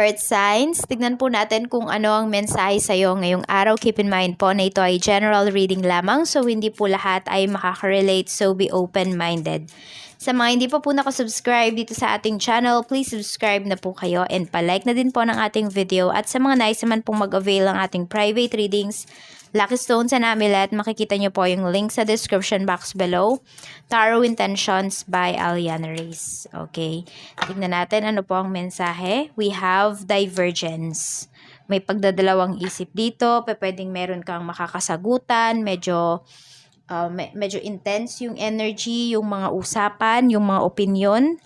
Earth signs, tignan po natin kung ano ang mensahe sa iyo ngayong araw. Keep in mind po na ito ay general reading lamang so hindi po lahat ay makaka-relate so be open-minded. Sa mga hindi pa po nakasubscribe dito sa ating channel, please subscribe na po kayo and palike na din po ng ating video at sa mga nais naman pong mag-avail ng ating private readings, Lucky Stones and Amulet, makikita nyo po yung link sa description box below. Tarot Intentions by Aliana Reyes. Okay. Tignan natin ano po ang mensahe. We have divergence. May pagdadalawang isip dito. Pwedeng meron kang makakasagutan. Medyo, uh, me- medyo intense yung energy, yung mga usapan, yung mga opinion.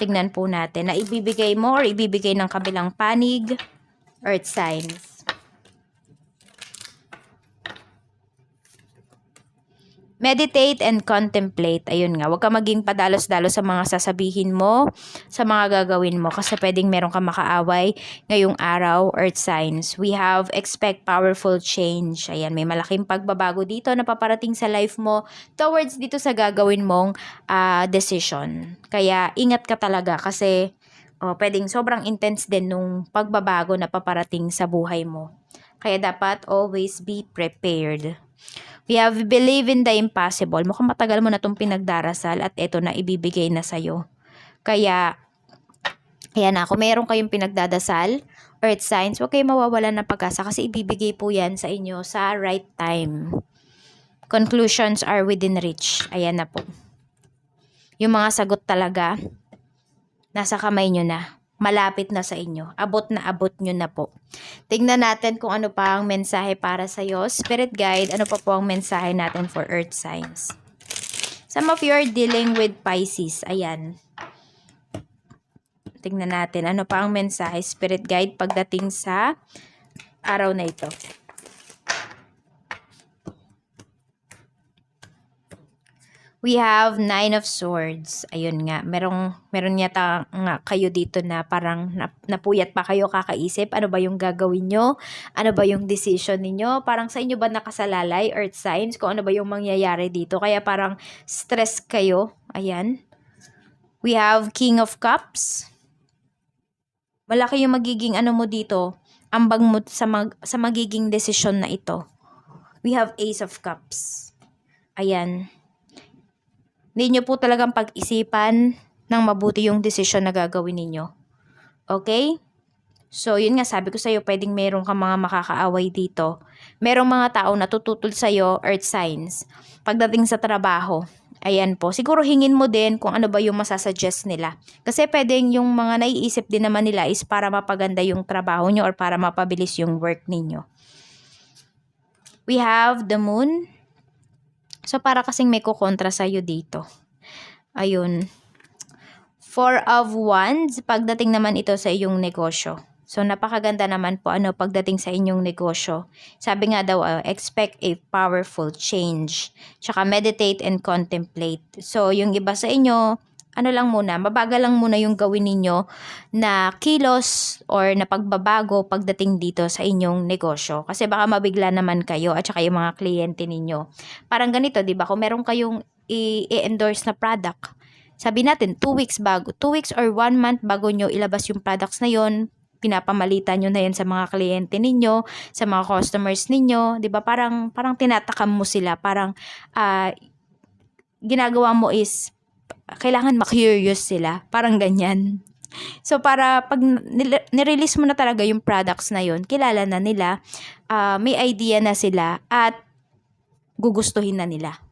Tignan po natin na ibibigay mo or ibibigay ng kabilang panig. Earth signs. Meditate and contemplate. Ayun nga, huwag ka maging padalos-dalos sa mga sasabihin mo, sa mga gagawin mo kasi pwedeng meron ka makaaway ngayong araw, earth signs. We have expect powerful change. Ayan, may malaking pagbabago dito na paparating sa life mo towards dito sa gagawin mong ah, decision. Kaya ingat ka talaga kasi oh, pwedeng sobrang intense din nung pagbabago na paparating sa buhay mo. Kaya dapat always be prepared. We have believe in the impossible. Mukhang matagal mo na itong pinagdarasal at ito na ibibigay na sa'yo. Kaya, ayan na, kung meron kayong pinagdadasal, earth signs, huwag kayong mawawalan ng pag-asa kasi ibibigay po yan sa inyo sa right time. Conclusions are within reach. Ayan na po. Yung mga sagot talaga, nasa kamay nyo na. Malapit na sa inyo. Abot na abot nyo na po. Tingnan natin kung ano pa ang mensahe para sa iyo. Spirit guide, ano pa po ang mensahe natin for earth signs. Some of you are dealing with Pisces. Ayan. Tingnan natin ano pa ang mensahe, spirit guide pagdating sa araw na ito. We have Nine of Swords. Ayun nga, merong, meron yata nga kayo dito na parang nap- napuyat pa kayo kakaisip. Ano ba yung gagawin nyo? Ano ba yung decision ninyo? Parang sa inyo ba nakasalalay, earth signs? Kung ano ba yung mangyayari dito? Kaya parang stress kayo. Ayan. We have King of Cups. Malaki yung magiging ano mo dito. Ambag mo sa, mag, sa magiging decision na ito. We have Ace of Cups. Ayan hindi nyo po talagang pag-isipan ng mabuti yung decision na gagawin ninyo. Okay? So, yun nga, sabi ko sa'yo, pwedeng meron kang mga makakaaway dito. Merong mga tao na tututol sa'yo, earth signs. Pagdating sa trabaho, ayan po. Siguro hingin mo din kung ano ba yung masasuggest nila. Kasi pwedeng yung mga naiisip din naman nila is para mapaganda yung trabaho nyo or para mapabilis yung work ninyo. We have the moon. So, para kasing may kukontra sa'yo dito. Ayun. Four of Wands, pagdating naman ito sa iyong negosyo. So, napakaganda naman po ano pagdating sa inyong negosyo. Sabi nga daw, uh, expect a powerful change. Tsaka meditate and contemplate. So, yung iba sa inyo, ano lang muna, mabagal lang muna yung gawin ninyo na kilos or na pagbabago pagdating dito sa inyong negosyo. Kasi baka mabigla naman kayo at saka yung mga kliyente ninyo. Parang ganito, di ba? Kung meron kayong i-endorse na product, sabi natin, 2 weeks bago, 2 weeks or 1 month bago nyo ilabas yung products na yon pinapamalitan nyo na yan sa mga kliyente ninyo, sa mga customers ninyo, 'di ba? Parang parang tinatakam mo sila, parang ah ginagawa mo is kailangan ma-curious sila. Parang ganyan. So, para pag nirelease mo na talaga yung products na yon kilala na nila, ah, may idea na sila, at gugustuhin na nila.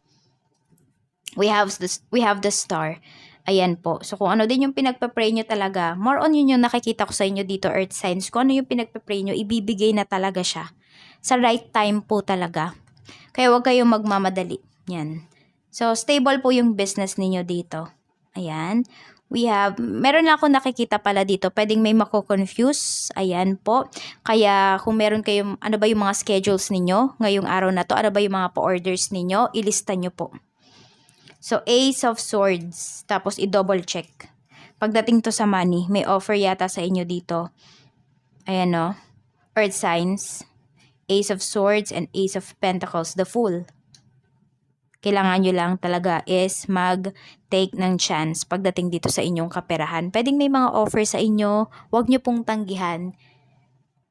We have the, we have the star. Ayan po. So, kung ano din yung pinagpa-pray nyo talaga, more on yun yung nakikita ko sa inyo dito, earth signs. Kung ano yung pinagpa-pray nyo, ibibigay na talaga siya. Sa right time po talaga. Kaya huwag kayong magmamadali. Yan. So, stable po yung business ninyo dito. Ayan. We have, meron lang ako nakikita pala dito. Pwedeng may mako-confuse. Ayan po. Kaya kung meron kayong, ano ba yung mga schedules ninyo ngayong araw na to? Ano ba yung mga pa-orders ninyo? Ilista nyo po. So, Ace of Swords. Tapos, i-double check. Pagdating to sa money, may offer yata sa inyo dito. Ayan no. Earth signs. Ace of Swords and Ace of Pentacles. The Fool. Kailangan nyo lang talaga is mag-take ng chance pagdating dito sa inyong kaperahan. Pwedeng may mga offer sa inyo, huwag nyo pong tanggihan.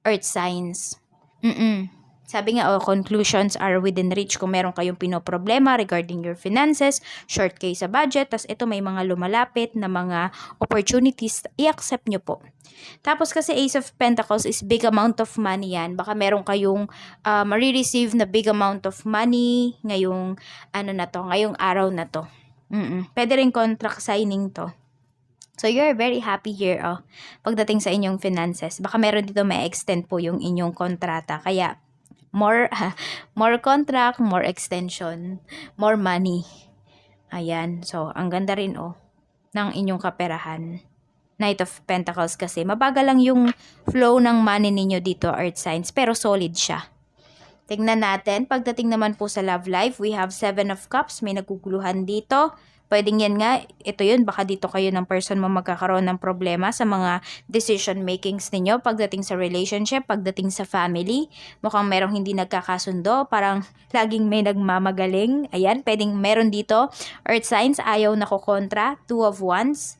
Earth signs. Mm-mm. Sabi nga, oh, conclusions are within reach kung meron kayong pinoproblema regarding your finances, short kayo sa budget, tas ito may mga lumalapit na mga opportunities, i-accept nyo po. Tapos kasi Ace of Pentacles is big amount of money yan. Baka meron kayong uh, marireceive na big amount of money ngayong, ano na to, ngayong araw na to. Mm-mm. Pwede rin contract signing to. So, you're very happy here, oh. Pagdating sa inyong finances. Baka meron dito may extend po yung inyong kontrata. Kaya, more more contract, more extension, more money. Ayan. So, ang ganda rin oh ng inyong kaperahan. Knight of Pentacles kasi mabagal lang yung flow ng money ninyo dito, Earth Signs, pero solid siya. Tingnan natin, pagdating naman po sa love life, we have Seven of Cups, may naguguluhan dito. Pwedeng yan nga, ito yun, baka dito kayo ng person mo magkakaroon ng problema sa mga decision makings ninyo pagdating sa relationship, pagdating sa family. Mukhang merong hindi nagkakasundo, parang laging may nagmamagaling. Ayan, pwedeng meron dito. Earth signs, ayaw na ko kontra. Two of Wands.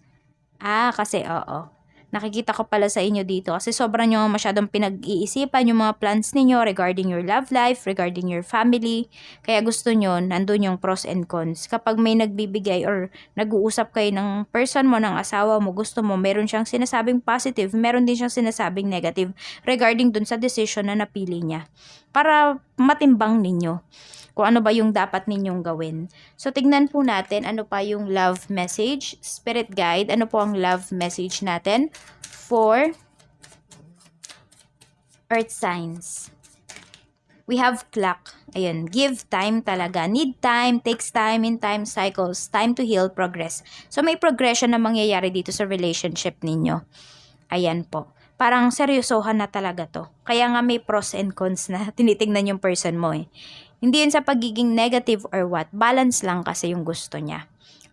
Ah, kasi oo nakikita ko pala sa inyo dito kasi sobrang nyo masyadong pinag-iisipan yung mga plans ninyo regarding your love life, regarding your family. Kaya gusto nyo, nandun yung pros and cons. Kapag may nagbibigay or nag-uusap kayo ng person mo, ng asawa mo, gusto mo, meron siyang sinasabing positive, meron din siyang sinasabing negative regarding dun sa decision na napili niya. Para matimbang ninyo kung ano ba yung dapat ninyong gawin. So, tignan po natin ano pa yung love message, spirit guide, ano po ang love message natin for earth signs. We have clock. Ayun, give time talaga. Need time, takes time in time cycles, time to heal, progress. So, may progression na mangyayari dito sa relationship ninyo. Ayan po. Parang seryosohan na talaga to. Kaya nga may pros and cons na tinitingnan yung person mo eh. Hindi yun sa pagiging negative or what. Balance lang kasi yung gusto niya.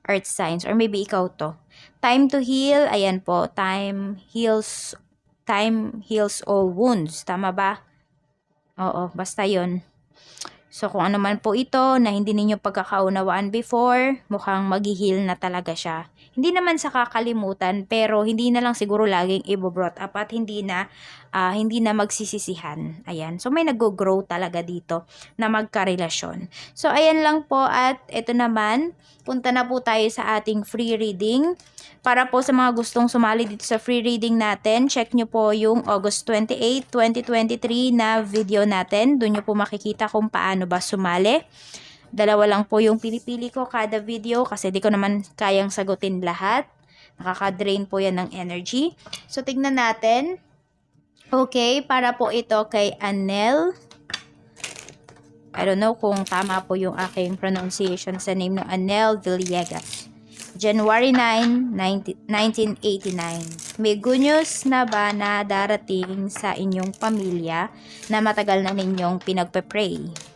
Earth signs. Or maybe ikaw to. Time to heal. Ayan po. Time heals time heals all wounds. Tama ba? Oo, basta yon So, kung ano man po ito na hindi ninyo pagkakaunawaan before, mukhang maghihil na talaga siya. Hindi naman sa kakalimutan, pero hindi na lang siguro laging i-brought up at hindi na, uh, hindi na magsisisihan. Ayan. So, may nag-grow talaga dito na magkarelasyon. So, ayan lang po at ito naman, punta na po tayo sa ating free reading. Para po sa mga gustong sumali dito sa free reading natin, check nyo po yung August 28, 2023 na video natin. Doon nyo po makikita kung paano ba sumali. Dalawa lang po yung pinipili ko kada video kasi di ko naman kayang sagutin lahat. Nakaka-drain po yan ng energy. So, tignan natin. Okay, para po ito kay Anel. I don't know kung tama po yung aking pronunciation sa name ng Anel Villegas. January 9, 19, 1989. May good news na ba na darating sa inyong pamilya na matagal na ninyong pinagpe-pray?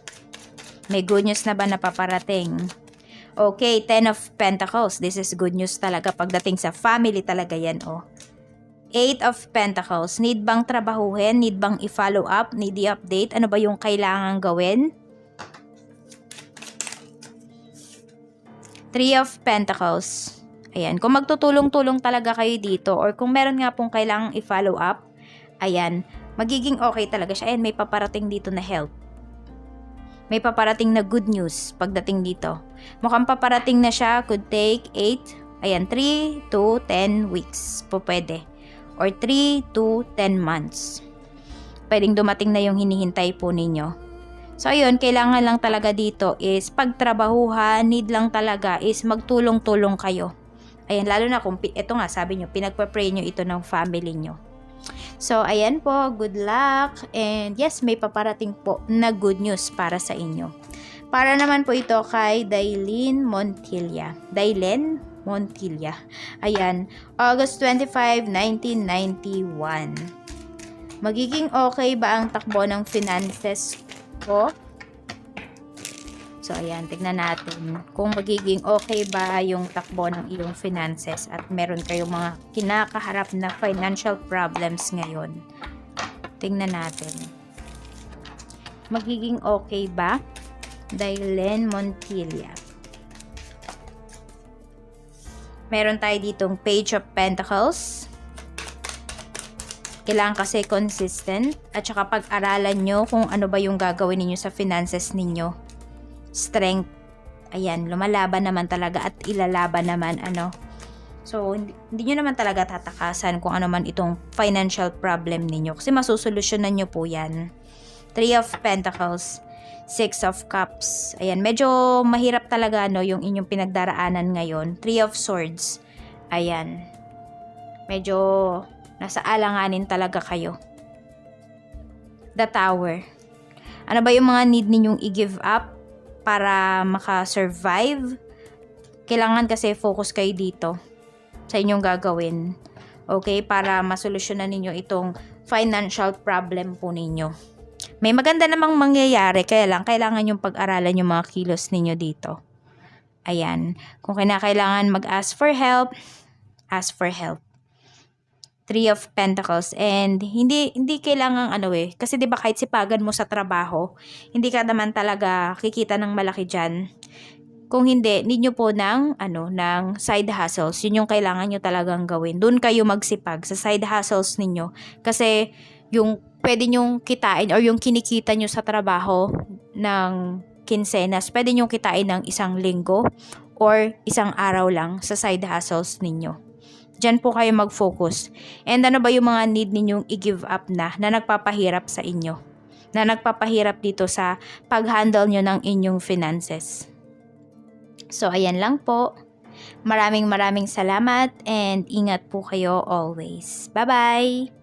May good news na ba na paparating? Okay, Ten of Pentacles. This is good news talaga pagdating sa family talaga yan, oh. Eight of Pentacles. Need bang trabahuhin? Need bang i-follow up? Need i-update? Ano ba yung kailangan gawin? Three of Pentacles. Ayan, kung magtutulong-tulong talaga kayo dito or kung meron nga pong kailangang i-follow up, ayan, magiging okay talaga siya. Ayan, may paparating dito na help. May paparating na good news pagdating dito. Mukhang paparating na siya, could take 8, ayan, 3 to 10 weeks po pwede. Or 3 to 10 months. Pwedeng dumating na yung hinihintay po ninyo. So ayun, kailangan lang talaga dito is pagtrabahuhan, need lang talaga is magtulong-tulong kayo. Ayan, lalo na kung ito nga sabi nyo, pinagpa-pray nyo ito ng family nyo. So, ayan po, good luck. And yes, may paparating po na good news para sa inyo. Para naman po ito kay Dailin Montilla. Dailen Montilla. Ayan, August 25, 1991. Magiging okay ba ang takbo ng finances ko. So, ayan, tignan natin kung magiging okay ba yung takbo ng iyong finances at meron kayong mga kinakaharap na financial problems ngayon. Tingnan natin. Magiging okay ba Dylan Montilla. Meron tayo ditong Page of Pentacles. Kailangan kasi consistent at saka pag-aralan nyo kung ano ba yung gagawin ninyo sa finances ninyo. Strength. Ayan, lumalaban naman talaga at ilalaban naman ano. So, hindi, hindi nyo naman talaga tatakasan kung ano man itong financial problem ninyo kasi masusolusyonan nyo po yan. Three of Pentacles, Six of Cups. Ayan, medyo mahirap talaga no yung inyong pinagdaraanan ngayon. Three of Swords. Ayan. Medyo nasa alanganin talaga kayo. The Tower. Ano ba yung mga need ninyong i-give up para maka-survive? Kailangan kasi focus kayo dito sa inyong gagawin. Okay? Para masolusyonan ninyo itong financial problem po ninyo. May maganda namang mangyayari, kaya lang kailangan yung pag-aralan yung mga kilos ninyo dito. Ayan. Kung kinakailangan mag-ask for help, ask for help. Three of Pentacles. And hindi hindi kailangan ano eh kasi 'di ba kahit sipagan mo sa trabaho hindi ka naman talaga kikita ng malaki diyan kung hindi need nyo po ng ano ng side hustles. Yun yung kailangan nyo talagang gawin. Doon kayo magsipag sa side hustles ninyo. Kasi yung pwede nyong kitain or yung kinikita nyo sa trabaho ng kinsenas pwede nyong kitain ng isang linggo or isang araw lang sa side hustles ninyo Diyan po kayo mag-focus. And ano ba yung mga need ninyong i-give up na na nagpapahirap sa inyo? Na nagpapahirap dito sa pag-handle nyo ng inyong finances. So, ayan lang po. Maraming maraming salamat and ingat po kayo always. Bye-bye!